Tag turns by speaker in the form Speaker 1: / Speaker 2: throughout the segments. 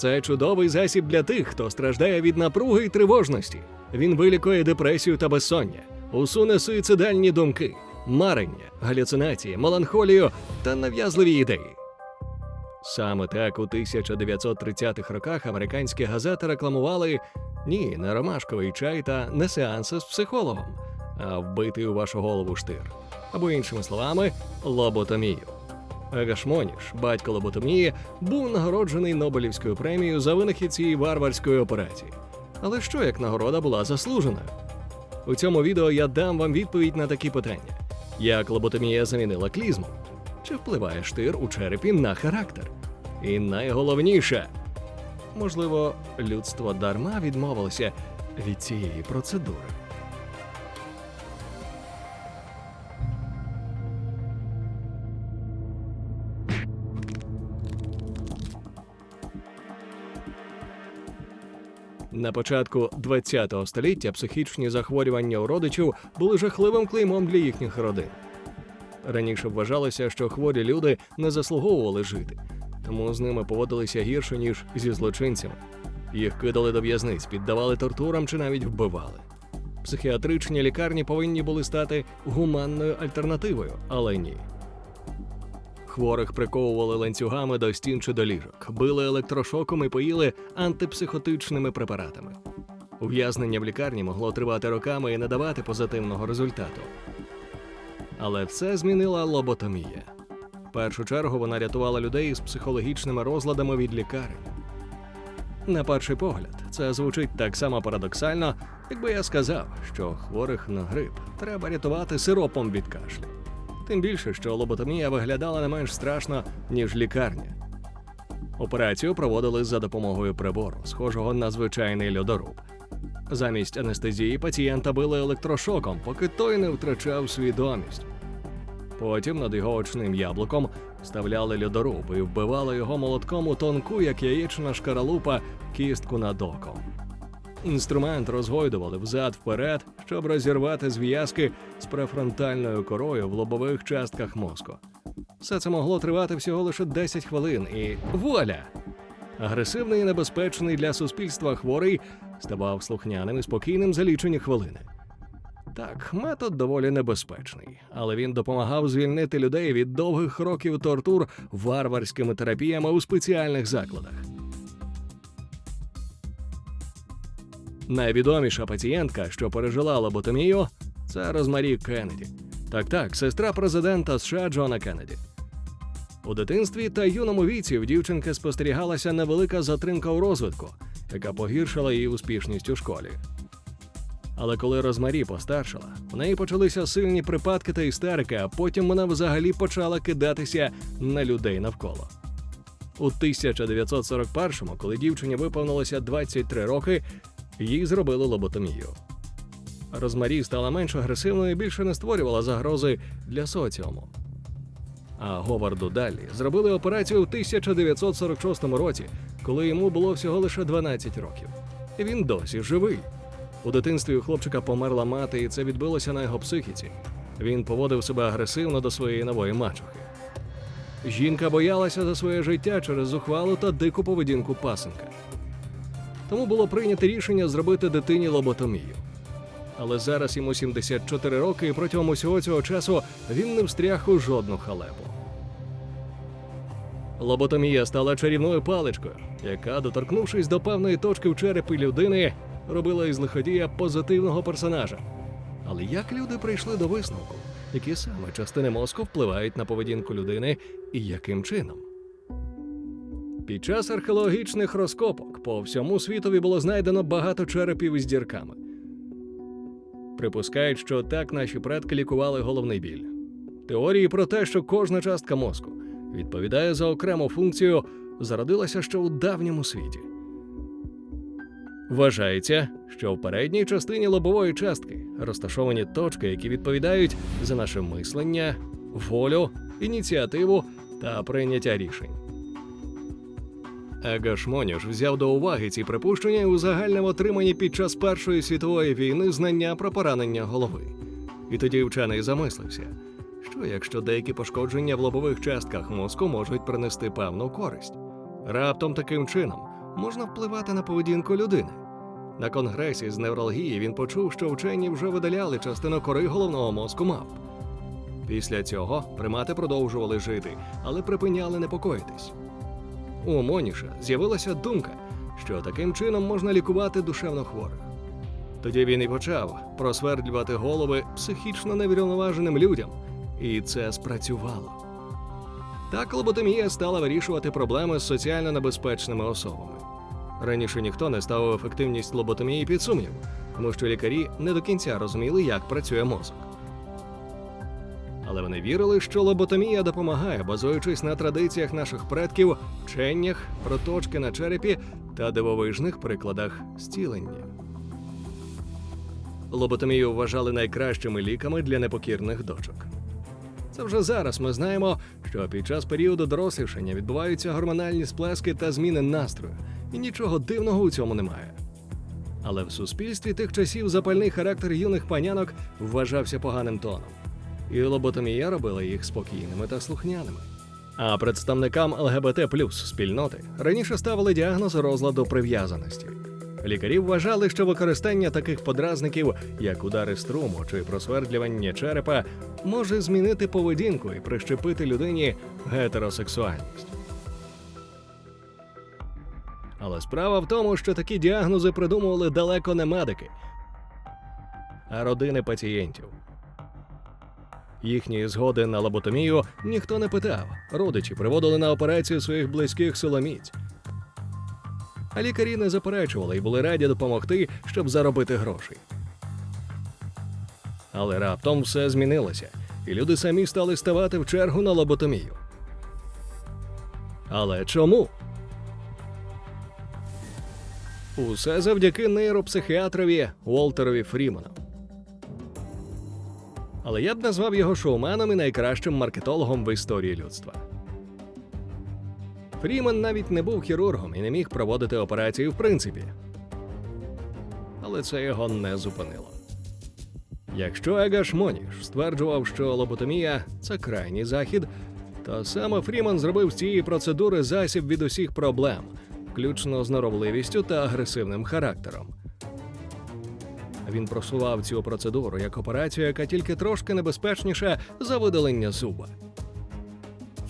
Speaker 1: Це чудовий засіб для тих, хто страждає від напруги і тривожності. Він вилікує депресію та безсоння, усуне суїцидальні думки, марення, галюцинації, меланхолію та нав'язливі ідеї. Саме так у 1930-х роках американські газети рекламували ні, не ромашковий чай та не сеанси з психологом, а вбитий у вашу голову штир. Або іншими словами, лоботомію. Агашмоніш, батько лоботомії, був нагороджений Нобелівською премією за винахід цієї варварської операції. Але що як нагорода була заслуженою? У цьому відео я дам вам відповідь на такі питання: як лоботомія замінила клізму? Чи впливає штир у черепі на характер? І найголовніше, можливо, людство дарма відмовилося від цієї процедури. На початку ХХ століття психічні захворювання у родичів були жахливим клеймом для їхніх родин. Раніше вважалося, що хворі люди не заслуговували жити, тому з ними поводилися гірше, ніж зі злочинцями. Їх кидали до в'язниць, піддавали тортурам чи навіть вбивали. Психіатричні лікарні повинні були стати гуманною альтернативою, але ні. Хворих приковували ланцюгами до стін чи до ліжок, били електрошоком і поїли антипсихотичними препаратами. Ув'язнення в лікарні могло тривати роками і не давати позитивного результату. Але все змінила лоботомія. В першу чергу вона рятувала людей з психологічними розладами від лікарень. На перший погляд, це звучить так само парадоксально, якби я сказав, що хворих на грип треба рятувати сиропом від кашлю. Тим більше, що лоботомія виглядала не менш страшно, ніж лікарня. Операцію проводили за допомогою прибору, схожого на звичайний льодоруб. Замість анестезії пацієнта били електрошоком, поки той не втрачав свідомість. Потім над його очним яблуком вставляли льодоруб і вбивали його молотком у тонку, як яєчна шкаралупа, кістку над оком. Інструмент розгойдували взад вперед, щоб розірвати зв'язки з префронтальною корою в лобових частках мозку. Все це могло тривати всього лише 10 хвилин, і вуаля! Агресивний і небезпечний для суспільства хворий ставав слухняним і спокійним за лічені хвилини. Так, метод доволі небезпечний, але він допомагав звільнити людей від довгих років тортур варварськими терапіями у спеціальних закладах. Найвідоміша пацієнтка, що пережила лоботомію, це Розмарі Кеннеді. Так, так, сестра президента США Джона Кеннеді. У дитинстві та юному віці в дівчинки спостерігалася невелика затримка у розвитку, яка погіршила її успішність у школі. Але коли Розмарі постаршала, у неї почалися сильні припадки та істерики, а потім вона взагалі почала кидатися на людей навколо. У 1941-му, коли дівчині виповнилося 23 роки, їй зробили лоботомію. Розмарі стала менш агресивною і більше не створювала загрози для соціуму. А Говарду Даллі зробили операцію в 1946 році, коли йому було всього лише 12 років. І він досі живий. У дитинстві у хлопчика померла мати, і це відбилося на його психіці. Він поводив себе агресивно до своєї нової мачухи. Жінка боялася за своє життя через зухвалу та дику поведінку пасенка. Тому було прийнято рішення зробити дитині лоботомію. Але зараз йому 74 роки, і протягом усього цього часу він не встряг у жодну халепу. Лоботомія стала чарівною паличкою, яка, доторкнувшись до певної точки в черепі людини, робила із лиходія позитивного персонажа. Але як люди прийшли до висновку, які саме частини мозку впливають на поведінку людини і яким чином? Під час археологічних розкопок по всьому світові було знайдено багато черепів із дірками. Припускають, що так наші предки лікували головний біль. Теорії про те, що кожна частка мозку відповідає за окрему функцію, зародилася ще у давньому світі. Вважається, що в передній частині лобової частки розташовані точки, які відповідають за наше мислення, волю, ініціативу та прийняття рішень. Егашмоніш взяв до уваги ці припущення і узагальнив отримані під час Першої світової війни знання про поранення голови. І тоді вчений замислився, що якщо деякі пошкодження в лобових частках мозку можуть принести певну користь. Раптом таким чином можна впливати на поведінку людини. На конгресі з неврології він почув, що вчені вже видаляли частину кори головного мозку мавп. Після цього примати продовжували жити, але припиняли непокоїтись. У Моніша з'явилася думка, що таким чином можна лікувати душевно хворих. Тоді він і почав просвердлювати голови психічно неврівноваженим людям, і це спрацювало. Так лоботомія стала вирішувати проблеми з соціально небезпечними особами. Раніше ніхто не ставив ефективність лоботомії під сумнів, тому що лікарі не до кінця розуміли, як працює мозок. Але вони вірили, що лоботомія допомагає, базуючись на традиціях наших предків, вченнях, проточки на черепі та дивовижних прикладах зцілення. Лоботомію вважали найкращими ліками для непокірних дочок. Це вже зараз ми знаємо, що під час періоду дорослішання відбуваються гормональні сплески та зміни настрою, і нічого дивного у цьому немає. Але в суспільстві тих часів запальний характер юних панянок вважався поганим тоном, і лоботомія робила їх спокійними та слухняними. А представникам ЛГБТ плюс спільноти раніше ставили діагноз розладу прив'язаності. Лікарі вважали, що використання таких подразників, як удари струму чи просвердлювання черепа, може змінити поведінку і прищепити людині гетеросексуальність. Але справа в тому, що такі діагнози придумували далеко не медики, а родини пацієнтів. Їхньої згоди на лоботомію ніхто не питав. Родичі приводили на операцію своїх близьких силоміць. А лікарі не заперечували і були раді допомогти, щоб заробити гроші. Але раптом все змінилося, і люди самі стали ставати в чергу на лоботомію. Але чому? Усе завдяки нейропсихіатрові Уолтерові Фріману. Але я б назвав його шоуменом і найкращим маркетологом в історії людства. Фріман навіть не був хірургом і не міг проводити операції в принципі. Але це його не зупинило. Якщо Егаш Моніш стверджував, що лоботомія це крайній захід, то саме Фріман зробив з цієї процедури засіб від усіх проблем, включно з норовливістю та агресивним характером. Він просував цю процедуру як операцію, яка тільки трошки небезпечніша за видалення зуба.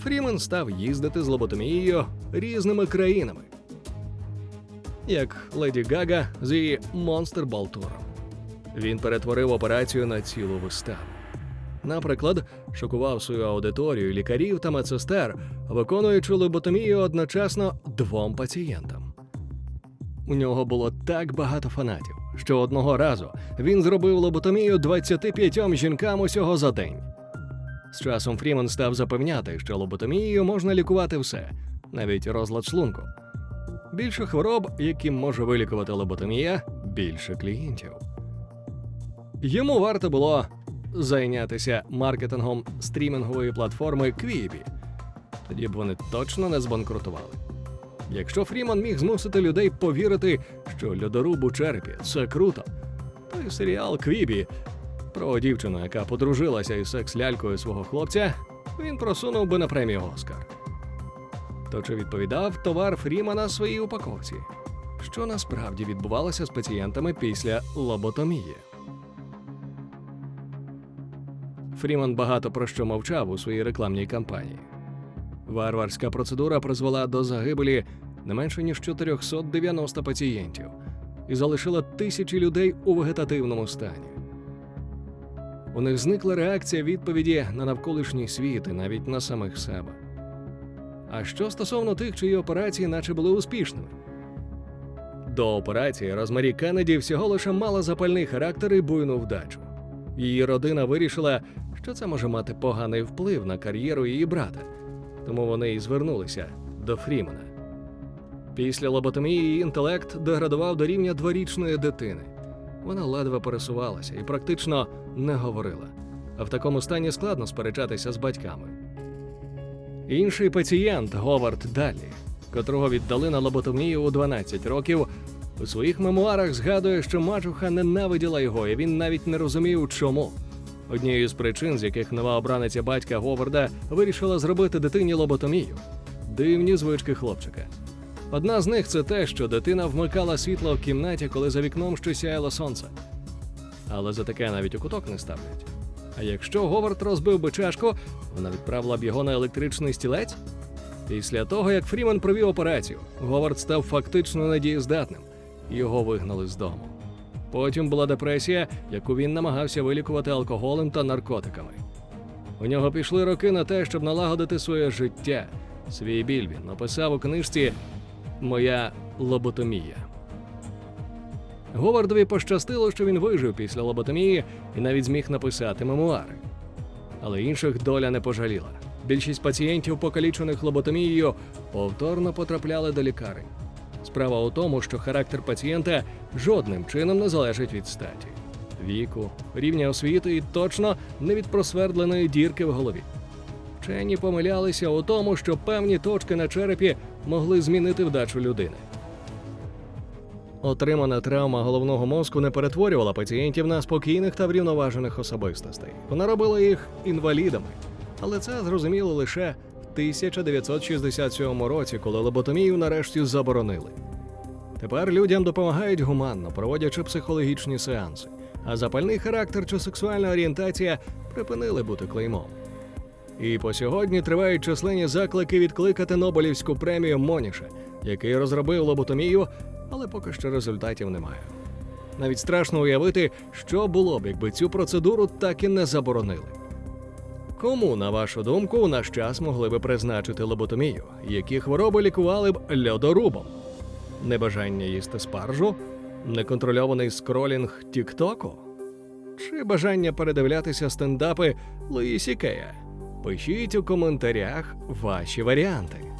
Speaker 1: Фрімен став їздити з лоботомією різними країнами, як Леді Гага з її Монстер Балтуром. Він перетворив операцію на цілу виставу. Наприклад, шокував свою аудиторію лікарів та медсестер, виконуючи лоботомію одночасно двом пацієнтам. У нього було так багато фанатів, що одного разу він зробив лоботомію 25 жінкам усього за день. З часом Фріман став запевняти, що лоботомією можна лікувати все, навіть розлад шлунку. Більше хвороб, яким може вилікувати лоботомія, більше клієнтів. Йому варто було зайнятися маркетингом стрімінгової платформи Quibi. Тоді б вони точно не збанкрутували. Якщо Фріман міг змусити людей повірити, що льодоруб у черепі це круто, то й серіал Квібі про дівчину, яка подружилася із секс-лялькою свого хлопця, він просунув би на премію Оскар. То чи відповідав товар Фрімана своїй упаковці? Що насправді відбувалося з пацієнтами після лоботомії? Фріман багато про що мовчав у своїй рекламній кампанії. Варварська процедура призвела до загибелі не менше ніж 490 пацієнтів і залишила тисячі людей у вегетативному стані. У них зникла реакція відповіді на навколишній світ і навіть на самих себе. А що стосовно тих, чиї операції наче були успішними? До операції Розмарі Кеннеді всього лише мала запальний характер і буйну вдачу. Її родина вирішила, що це може мати поганий вплив на кар'єру її брата, тому вони і звернулися до Фрімена. Після лоботомії її інтелект деградував до рівня дворічної дитини. Вона ледве пересувалася і практично не говорила, а в такому стані складно сперечатися з батьками. Інший пацієнт Говард Далі, котрого віддали на лоботомію у 12 років, у своїх мемуарах згадує, що мачуха ненавиділа його, і він навіть не розумів, чому. Однією з причин, з яких нова обраниця батька Говарда вирішила зробити дитині лоботомію дивні звички хлопчика. Одна з них це те, що дитина вмикала світло в кімнаті, коли за вікном ще сяяло сонце. Але за таке навіть у куток не ставлять. А якщо Говард розбив би чашку, вона відправила б його на електричний стілець? Після того, як Фрімен провів операцію, Говард став фактично недієздатним. Його вигнали з дому. Потім була депресія, яку він намагався вилікувати алкоголем та наркотиками. У нього пішли роки на те, щоб налагодити своє життя. Свій біль він написав у книжці Моя лоботомія. Говардові пощастило, що він вижив після лоботомії і навіть зміг написати мемуари. Але інших доля не пожаліла. Більшість пацієнтів, покалічених лоботомією, повторно потрапляли до лікарень. Справа у тому, що характер пацієнта жодним чином не залежить від статі, віку, рівня освіти і точно не від просвердленої дірки в голові. Вчені помилялися у тому, що певні точки на черепі могли змінити вдачу людини. Отримана травма головного мозку не перетворювала пацієнтів на спокійних та врівноважених особистостей. Вона робила їх інвалідами. Але це зрозуміло лише 1967 році, коли лоботомію нарешті заборонили. Тепер людям допомагають гуманно, проводячи психологічні сеанси, а запальний характер чи сексуальна орієнтація припинили бути клеймом. І по сьогодні тривають численні заклики відкликати Нобелівську премію Моніша, який розробив лоботомію, але поки що результатів немає. Навіть страшно уявити, що було б, якби цю процедуру так і не заборонили. Кому, на вашу думку, у наш час могли би призначити лоботомію? Які хвороби лікували б льодорубом? Небажання їсти спаржу? Неконтрольований скролінг Тіктоку? Чи бажання передивлятися стендапи Луїсі Кея? Пишіть у коментарях ваші варіанти.